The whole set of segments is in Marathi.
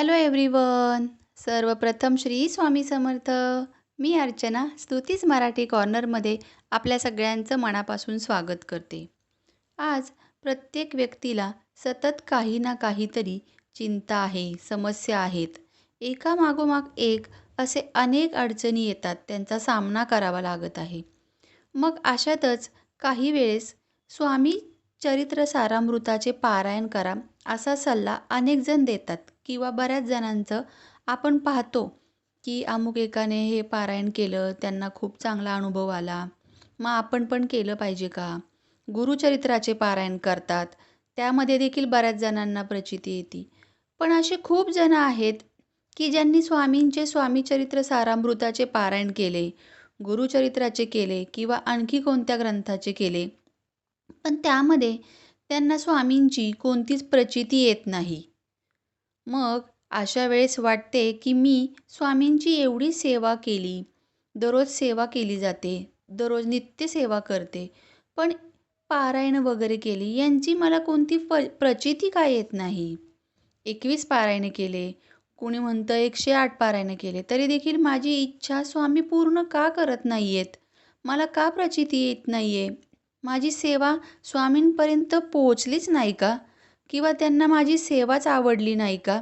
हॅलो एव्हरीवन सर्वप्रथम श्री स्वामी समर्थ. मी अर्चना स्तुतीच मराठी कॉर्नरमध्ये आपल्या सगळ्यांचं मनापासून स्वागत करते. आज प्रत्येक व्यक्तीला सतत काही ना काहीतरी चिंता आहे समस्या आहेत. एका मागोमाग एक असे अनेक अडचणी येतात त्यांचा सामना करावा लागत आहे. मग अशातच काही वेळेस स्वामी चरित्र सारामृताचे पारायण करा असा सल्ला अनेकजण देतात. किंवा बऱ्याच जणांचं आपण पाहतो की अमुक एकाने हे पारायण केलं त्यांना खूप चांगला अनुभव आला. मग आपण पण केलं पाहिजे का? गुरुचरित्राचे पारायण करतात त्यामध्ये देखील बऱ्याच जणांना प्रचिती येते. पण असे खूप जण आहेत की ज्यांनी स्वामींचे स्वामीचरित्र सारामृताचे पारायण केले गुरुचरित्राचे केले किंवा आणखी कोणत्या ग्रंथाचे केले. पण त्यामध्ये त्यांना स्वामींची कोणतीच प्रचिती येत नाही. मग अशा वेळेस वाटते की मी स्वामींची एवढी सेवा केली. दररोज सेवा केली जाते. दररोज नित्य सेवा करते. पण पारायण वगैरे केली यांची मला कोणती प प्रचिती काय येत नाही? एकवीस पारायण केले. कोणी म्हणतं एकशे आठ पारायणं केले. तरी देखील माझी इच्छा स्वामी पूर्ण का करत नाही आहेत मला का प्रचिती येत नाही आहे माझी सेवा स्वामींपर्यंत पोचलीच नाही का? किंवा त्यांना माझी सेवाच आवडली नाही का?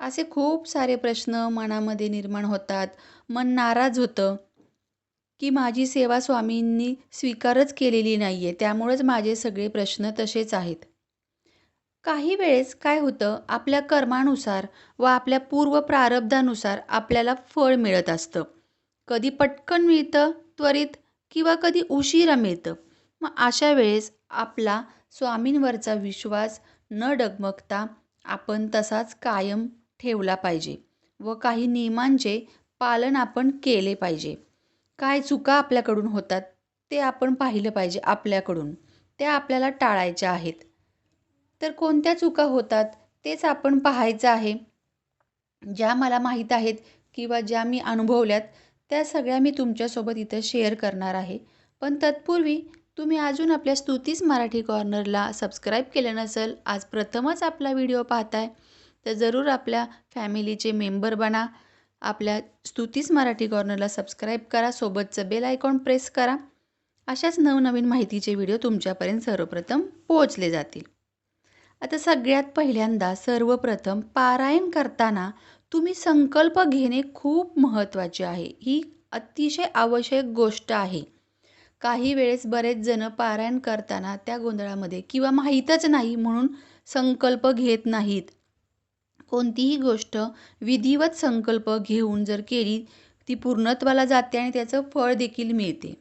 असे खूप सारे प्रश्न मनामध्ये निर्माण होतात. मन नाराज होतं की माझी सेवा स्वामींनी स्वीकारच केलेली नाही आहे त्यामुळेच माझे सगळे प्रश्न तसेच आहेत. काही वेळेस काय होतं? आपल्या कर्मानुसार व आपल्या पूर्व प्रारब्धानुसार आपल्याला फळ मिळत असतं. कधी पटकन मिळतं त्वरित किंवा कधी उशिरा मिळतं. मग अशा वेळेस आपला स्वामींवरचा विश्वास न डगमगता आपण तसाच कायम ठेवला पाहिजे व काही नियमांचे पालन आपण केले पाहिजे. काय चुका आपल्याकडून होतात ते आपण पाहिलं पाहिजे आपल्याकडून. त्या आपल्याला टाळायच्या आहेत. तर कोणत्या चुका होतात तेच आपण पाहायचं आहे. ज्या मला माहीत आहेत किंवा ज्या मी अनुभवल्यात त्या सगळ्या मी तुमच्यासोबत इथं शेअर करणार आहे. पण तत्पूर्वी तुम्ही अजून आपल्या स्तुतीस मराठी कॉर्नरला सबस्क्राईब केलं नसेल आज प्रथमच आपला व्हिडिओ पाहताय तर जरूर आपल्या फॅमिलीचे मेंबर बना. आपल्या स्तुतीस मराठी कॉर्नरला सबस्क्राईब करा सोबतचं बेल आयकॉन प्रेस करा. अशाच नवनवीन माहितीचे व्हिडिओ तुमच्यापर्यंत सर्वप्रथम पोहोचले जातील. आता सगळ्यात पहिल्यांदा सर्वप्रथम पारायण करताना तुम्ही संकल्प घेणे खूप महत्त्वाचे आहे. ही अतिशय आवश्यक गोष्ट आहे. काही वेळेस बरेच जण पारायण करताना त्या गोंधळामध्ये किंवा माहीतच नाही म्हणून संकल्प घेत नाहीत. कोणतीही गोष्ट विधिवत संकल्प घेऊन जर केली ती पूर्णत्वाला जाते आणि त्याचं फळ देखील मिळते.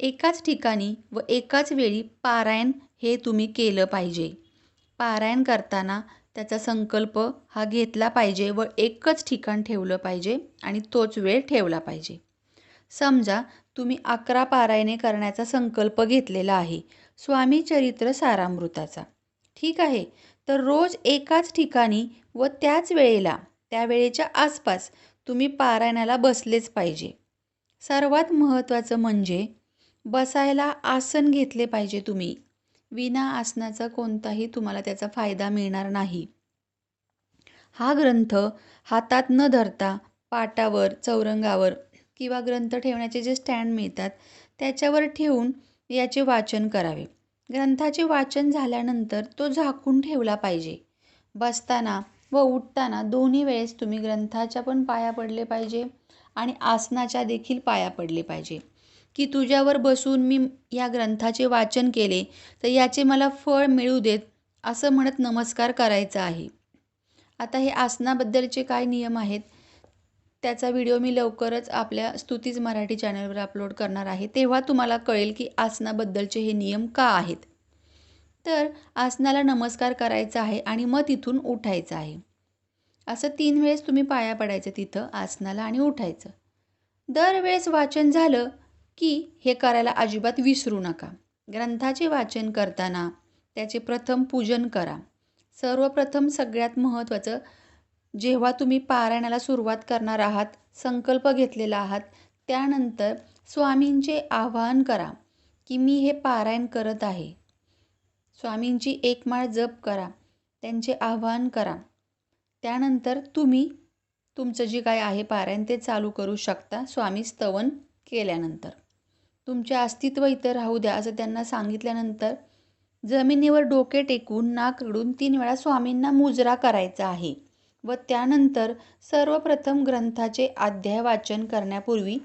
एकाच ठिकाणी व एकाच वेळी पारायण हे तुम्ही केलं पाहिजे. पारायण करताना त्याचा संकल्प हा घेतला पाहिजे व एकच ठिकाण ठेवलं पाहिजे आणि तोच वेळ ठेवला पाहिजे. समजा तुम्ही अकरा पारायणे करण्याचा संकल्प घेतलेला आहे. स्वामी चरित्र सारामृताचा. ठीक आहे. तर रोज एकाच ठिकाणी व त्याच वेळेला त्या वेळेच्या आसपास तुम्ही पारायणाला बसलेच पाहिजे. सर्वात महत्त्वाचं म्हणजे बसायला आसन घेतले पाहिजे तुम्ही. विना आसनाचा कोणताही तुम्हाला त्याचा फायदा मिळणार नाही. हा ग्रंथ हातात न धरता पाटावर चौरंगावर किंवा ग्रंथ ठेवण्याचे जे स्टँड मिळतात त्याच्यावर ठेवून याचे वाचन करावे. ग्रंथाचे वाचन झाल्यानंतर तो झाकून ठेवला पाहिजे. बसताना व उठताना दोन्ही वेळेस तुम्ही ग्रंथाच्या पण पाया पडले पाहिजे आणि आसनाच्या देखील पाया पडले पाहिजे. की तुझ्यावर बसून मी या ग्रंथाचे वाचन केले तर याचे मला फळ मिळू देत असं म्हणत नमस्कार करायचा आहे. आता हे आसनाबद्दलचे काय नियम आहेत? त्याचा व्हिडिओ मी लवकरच आपल्या स्तुतीज मराठी चॅनलवर अपलोड करणार आहे. तेव्हा तुम्हाला कळेल की आसनाबद्दलचे हे नियम का आहेत. तर आसनाला नमस्कार करायचा आहे आणि मग तिथून उठायचं आहे. असं तीन वेळेस तुम्ही पाया पडायचं तिथं आसनाला आणि उठायचं. दरवेळेस वाचन झालं की हे करायला अजिबात विसरू नका. ग्रंथाचे वाचन करताना त्याचे प्रथम पूजन करा. सर्वप्रथम सगळ्यात महत्त्वाचं जेव्हा तुम्ही पारायणाला सुरुवात करणार आहात संकल्प घेतलेला आहात त्यानंतर स्वामींचे आवाहन करा की मी हे पारायण करत आहे. स्वामींची एक माळ जप करा त्यांचे आवाहन करा. त्यानंतर तुम्ही तुमचं जे काय आहे पारायण ते चालू करू शकता स्वामी स्तवन केल्यानंतर. तुमचे अस्तित्व इथं राहू द्या असं त्यांना सांगितल्यानंतर जमिनीवर डोके टेकून नाक रडून तीन वेळा स्वामींना मुजरा करायचा आहे. व त्यानंतर सर्वप्रथम ग्रंथाचे अध्याय वाचन करण्यापूर्वी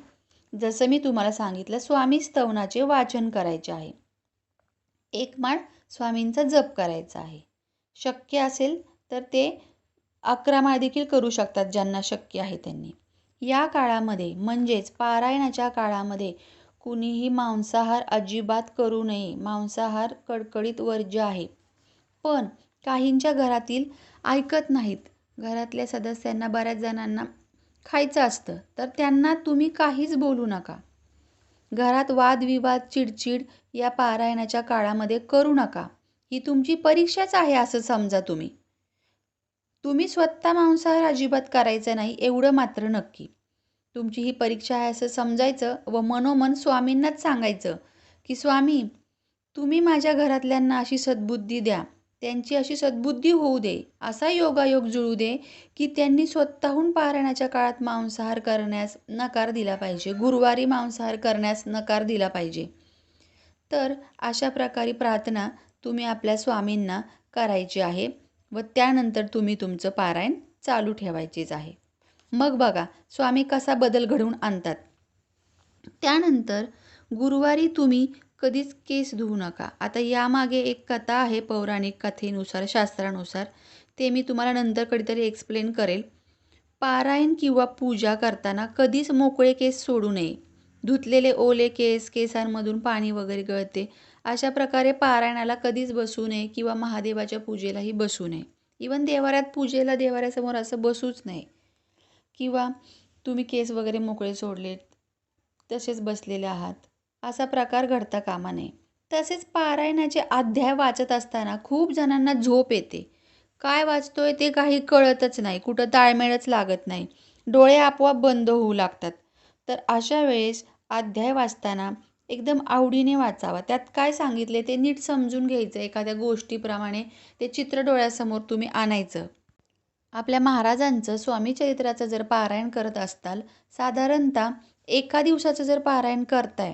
जसं मी तुम्हाला सांगितलं स्वामी स्तवनाचे वाचन करायचे आहे. एक माळ स्वामींचा जप करायचा आहे. शक्य असेल तर ते अकरा माळ देखील करू शकतात ज्यांना शक्य आहे त्यांनी. या काळामध्ये म्हणजेच पारायणाच्या काळामध्ये कुणीही मांसाहार अजिबात करू नये. मांसाहार कडकडीत वर्ज्य आहे. पण काहींच्या घरातील ऐकत नाहीत. घरातल्या सदस्यांना बऱ्याच जणांना खायचं असतं. तर त्यांना तुम्ही काहीच बोलू नका. घरात वादविवाद चिडचिड या पारायणाच्या काळामध्ये करू नका. ही तुमची परीक्षाच आहे असं समजा तुम्ही. तुम्ही स्वतः मांसाहार अजिबात करायचं नाही एवढं मात्र नक्की. तुमची ही परीक्षा आहे असं समजायचं व मनोमन स्वामींनाच सांगायचं की स्वामी तुम्ही माझ्या घरातल्यांना अशी सद्बुद्धी द्या. त्यांची अशी सद्बुद्धी होऊ दे असा योगायोग जुळू दे की त्यांनी स्वतःहून पारायणाच्या काळात मांसाहार करण्यास नकार दिला पाहिजे. गुरुवारी मांसाहार करण्यास नकार दिला पाहिजे. तर अशा प्रकारे प्रार्थना तुम्ही आपल्या स्वामींना करायची आहे व त्यानंतर तुम्ही तुमचं पारायण चालू ठेवायचेच आहे. मग बघा स्वामी कसा बदल घडवून आणतात. त्यानंतर गुरुवारी तुम्ही कधीच केस धुवू नका. आता यामागे एक कथा आहे पौराणिक कथेनुसार शास्त्रानुसार. ते मी तुम्हाला नंतर कधीतरी एक्सप्लेन करेल. पारायण किंवा पूजा करताना कधीच मोकळे केस सोडू नये. धुतलेले ओले केस केसांमधून पाणी वगैरे गळते. अशा प्रकारे पारायणाला कधीच बसू नये किंवा महादेवाच्या पूजेलाही बसू नये. इवन देवाऱ्यात पूजेला देवाऱ्यासमोर असं बसूच नये. किंवा तुम्ही केस वगैरे मोकळे सोडलेत तसेच बसलेले आहात. असा प्रकार घडता कामा नये तसेच पारायणाचे अध्याय वाचत असताना खूप जणांना झोप येते. काय वाचतोय ते काही कळतच नाही. कुठं ताळमेळच लागत नाही. डोळे आपोआप बंद होऊ लागतात. तर अशा वेळेस अध्याय वाचताना एकदम आवडीने वाचावा. त्यात काय सांगितले ते नीट समजून घ्यायचं. एखाद्या गोष्टीप्रमाणे ते चित्र डोळ्यासमोर तुम्ही आणायचं. आपल्या महाराजांचं स्वामी चरित्राचं जर पारायण करत असताल साधारणतः एका दिवसाचं जर पारायण करताय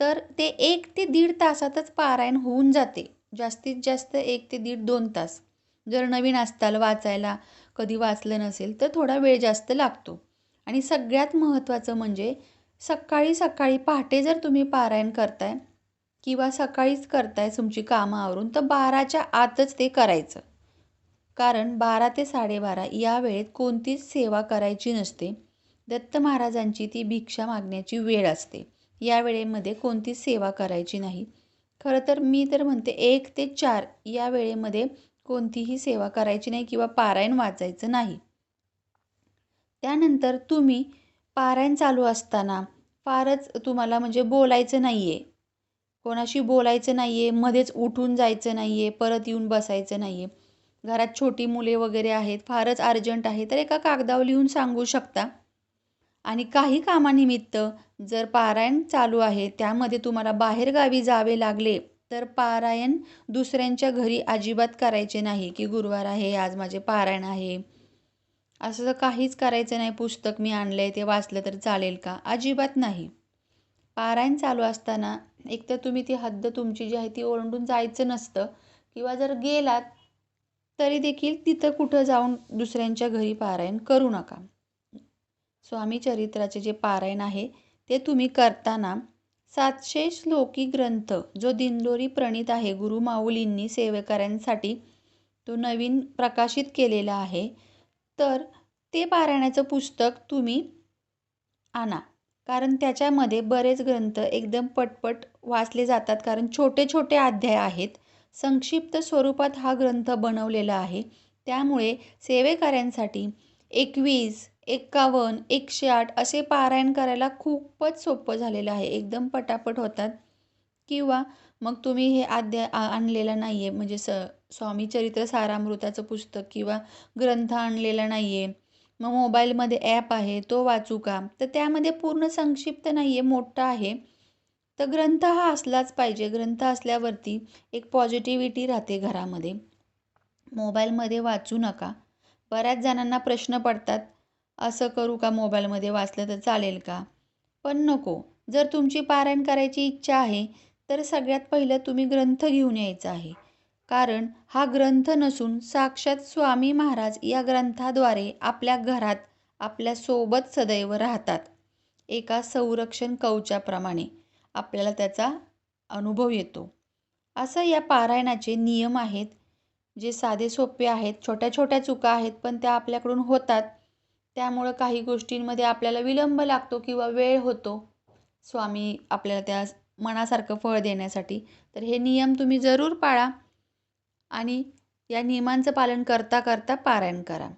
तर ते एक ते दीड तासातच पारायण होऊन जाते. जास्तीत जास्त एक ते दीड दोन तास. जर नवीन असताल वाचायला कधी वाचलं नसेल तर थोडा वेळ जास्त लागतो. आणि सगळ्यात महत्त्वाचं म्हणजे सकाळी सकाळी पहाटे जर तुम्ही पारायण करताय किंवा सकाळीच करताय तुमची कामं आवरून तर बाराच्या आतच ते करायचं. कारण बारा ते साडेबारा या वेळेत कोणतीच सेवा करायची नसते. दत्त महाराजांची ती भिक्षा मागण्याची वेळ असते. या वेळेमध्ये कोणतीच सेवा करायची नाही. खरं तर मी तर म्हणते एक ते चार या वेळेमध्ये कोणतीही सेवा करायची नाही किंवा पारायण वाचायचं नाही. त्यानंतर तुम्ही पारायण चालू असताना फारच तुम्हाला म्हणजे बोलायचं नाही आहे कोणाशी बोलायचं नाही आहे मध्येच उठून जायचं नाही आहे परत येऊन बसायचं नाही आहे घरात छोटी मुले वगैरे आहेत फारच अर्जंट आहे तर एका कागदावर लिहून सांगू शकता. आणि काही कामानिमित्त जर पारायण चालू आहे त्यामध्ये तुम्हाला बाहेरगावी जावे लागले तर पारायण दुसऱ्यांच्या घरी अजिबात करायचे नाही की गुरुवार आहे आज माझे पारायण आहे. असं काहीच करायचं नाही पुस्तक मी आणलं आहे ते वाचलं तर चालेल का? अजिबात नाही. पारायण चालू असताना एक तर तुम्ही ती हद्द तुमची जी आहे ती ओरंडून जायचं नसतं किंवा जर गेलात तरी देखील तिथं कुठं जाऊन दुसऱ्यांच्या घरी पारायण करू नका. स्वामी चरित्राचे जे पारायण आहे ते तुम्ही करताना सातशे श्लोकी ग्रंथ जो दिंडोरी प्रणित आहे गुरु माऊलींनी सेवेकऱ्यांसाठी तो नवीन प्रकाशित केलेला आहे तर ते पारायणाचं पुस्तक तुम्ही आणा. कारण त्याच्यामध्ये बरेच ग्रंथ एकदम पटपट वाचले जातात कारण छोटे छोटे अध्याय आहेत. संक्षिप्त स्वरूपात हा ग्रंथ बनवलेला आहे. त्यामुळे सेवेकऱ्यांसाठी एकवीस एक्कावन्न एकशे आठ असे पारायण करायला खूपच सोपं झालेलं आहे. एकदम पटापट होतात. किंवा मग तुम्ही हे अध्याय आणलेलं नाही आहे म्हणजे स स्वामी चरित्र सारामृताचं पुस्तक किंवा ग्रंथ आणलेला नाही आहे मग मोबाईलमध्ये ॲप आहे तो वाचू का? तर त्यामध्ये पूर्ण संक्षिप्त नाही आहे मोठा आहे. तर ग्रंथ हा असलाच पाहिजे. ग्रंथ असल्यावरती एक पॉझिटिव्हिटी राहते घरामध्ये. मोबाईलमध्ये वाचू नका. बऱ्याच जणांना प्रश्न पडतात. असं करू का मोबाईलमध्ये वाचलं तर चालेल का? पण नको. जर तुमची पारायण करायची इच्छा आहे तर सगळ्यात पहिलं तुम्ही ग्रंथ घेऊन यायचा आहे. कारण हा ग्रंथ नसून साक्षात स्वामी महाराज या ग्रंथाद्वारे आपल्या घरात आपल्यासोबत सदैव राहतात. एका संरक्षण कवचाप्रमाणे आपल्याला त्याचा अनुभव येतो. असं या पारायणाचे नियम आहेत जे साधे सोपे आहेत छोट्या छोट्या चुका आहेत पण त्या आपल्याकडून होतात. त्यामुळं काही गोष्टींमध्ये आपल्याला विलंब लागतो किंवा वेळ होतो. स्वामी आपल्याला त्या मनासारखं फळ देण्यासाठी. तर हे नियम तुम्ही जरूर पाळा आणि या नियमांचं पालन करता करता पारायण करा.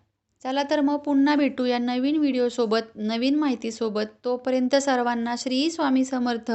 चला तर मग पुन्हा भेटू या नवीन व्हिडिओसोबत नवीन माहितीसोबत. तोपर्यंत सर्वांना श्री स्वामी समर्थ.